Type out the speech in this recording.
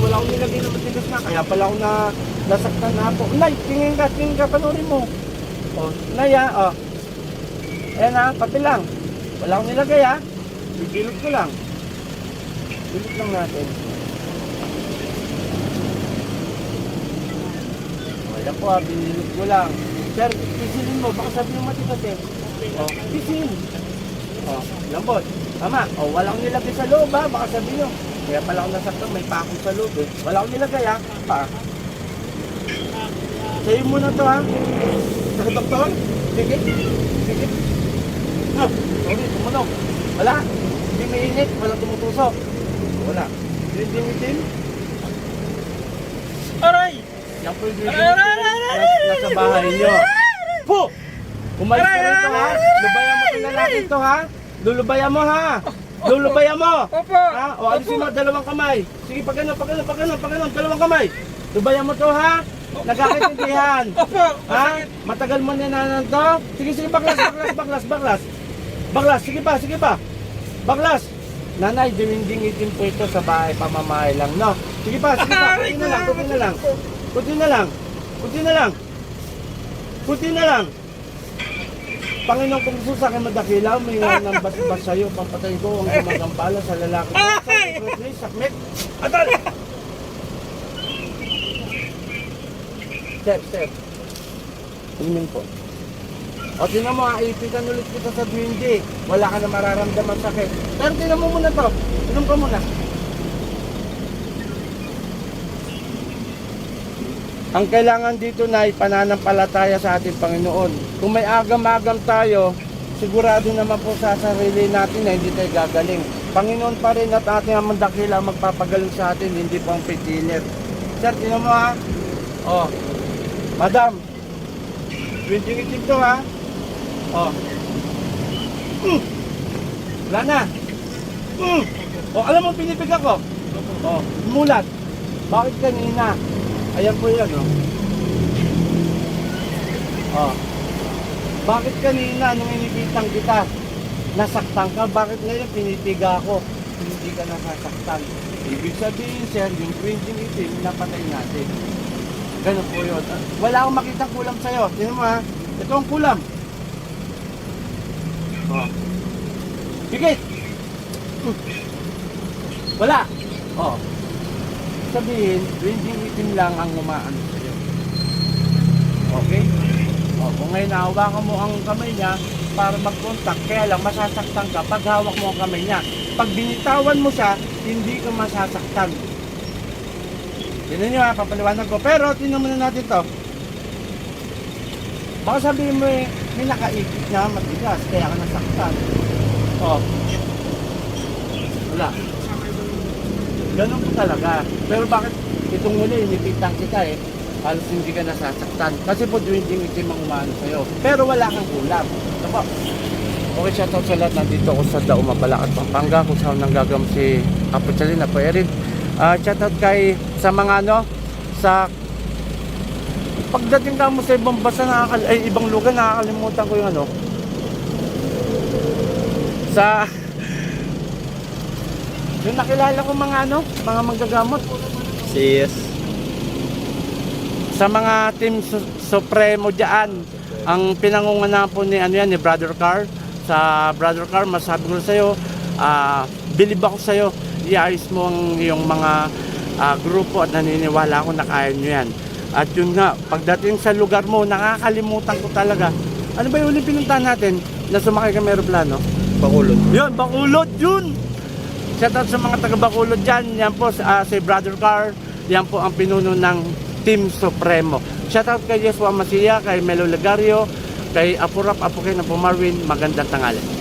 wala akong nilagay na matigas na. Kaya pala ako na nasaktan na ako. Nay, tingin ka, tingin ka, panoorin mo. Oh, Nay ah, oh. Ayan ah, pati lang. Wala akong nilagay ah. Bibilot ko lang. Bilot lang natin. Wala po ah, binilot ko lang. Sir, pisilin mo, baka sabi ng matigas eh. Oh, pisil. Oh, lambot. Tama. Oh, walang nilagay sa loob ha. Baka sabi nyo. Kaya pala ako nasaktan, may pako sa loob eh. Wala akong nilagay ha. Pa. Sa'yo muna to ha. Sa doktor? Sige. Sige. Ha. Sorry, tumunog. Wala. Hindi mainit. Walang tumutusok. Wala. Green itim. Aray! Yan po yung itim. Nasa bahay nyo. Po! Umalis ka rito ha. Lubayan mo itong lalaki to ha. Lulubayan mo ha. Lulubayan mo. Opo! Ha? O alisin mo dalawang kamay. Sige, pag ano, pag ano, pag ano, pag ano, dalawang kamay. Lubayan mo to ha. Nagkakaintindihan. Opo! Ha? Matagal mo ninanan to? Sige, sige, baklas, baklas, baklas, baklas. Baklas, sige pa, sige pa. Baklas. Nanay, dimindingitin po ito sa bahay, pamamahay lang, no? Sige pa, sige pa, kunti na lang, kunti na lang. Kunti na lang, kunti na lang. Kunti na lang. Panginoon, kung gusto sa akin madakilaw, may nga ng basbas sa'yo, papatay ko ang gumagampala sa lalaki. Please, sakmit. Atal! Step, step. Tingnan po. O tinan mo, aipitan ulit kita sa duwindi. Wala ka na mararamdaman sakit. Pero tinan mo muna to. Inom ka muna. Ang kailangan dito na ay pananampalataya sa ating Panginoon. Kung may agam-agam tayo, sigurado naman po sa sarili natin na hindi tayo gagaling. Panginoon pa rin at ating ang mandakila magpapagaling sa atin, hindi pang pitilit. Sir, tinan mo ha. Oh, Madam, Twinting itim to ha. Oh. Mm. Wala na. Mm. Oh, alam mo pinipig ako. Oh, mulat. Bakit kanina? Ayan po yan, oh. Oh. Bakit kanina nung inibitan kita, nasaktan ka? Bakit ngayon pinipiga ako? Hindi ka nasasaktan. Ibig sabihin, sir, yung printing itim, napatay natin. Ganun po yun. Ah, Wala akong makita kulam sa'yo. Tingnan mo ha. Ito ang kulam. Oh. Bigit! Hmm. Wala. Oh. Sabihin, printing itim lang ang umaan sa'yo. Okay? Oh, kung ngayon nahawakan mo ang kamay niya para mag-contact, kaya lang masasaktan ka pag hawak mo ang kamay niya. Pag binitawan mo siya, hindi ka masasaktan. Tignan nyo ha, papaliwanag ko. Pero, tingnan muna natin to. Baka sabihin mo eh, may nakaipit na matigas, kaya ka nasaktan. Oh. Wala. Ganun po talaga. Pero bakit itong huli, inipitan kita eh. Halos hindi ka nasasaktan. Kasi po, dwinding itim ang umano sa'yo. Pero wala kang. Ito po. Okay, shoutout sa lahat. Nandito ako sa Dauma Balakat, Pampanga. Kung saan nanggagam si Apo Chalina, po Erin. Ah, shoutout kay sa mga ano, sa pagdating ka mo sa ibang basa nakakal ay ibang lugar nakakalimutan ko yung ano sa yung nakilala ko mga ano mga manggagamot. Yes. sa mga team su- supremo diyan ang pinangunguna po ni ano yan ni Brother Car sa Brother Car masabi ko sa iyo ah believe ako sa iyo iayos mo ang iyong mga ah, grupo at naniniwala ako na kaya nyo yan. At yun nga pagdating sa lugar mo nakakalimutan ko talaga. Ano ba yung uling pinuntahan natin na sumakay kami aeroplano? Bakulod. yun Bacolod yun Shout out sa mga taga Bacolod dyan. Yan po ah, si Brother Car. Yan po ang pinuno ng Team Supremo. Shout out kay Yeswa Masia, kay Melo Legario, kay Apurap Apukin na Pumarwin. Magandang tangali. Puh!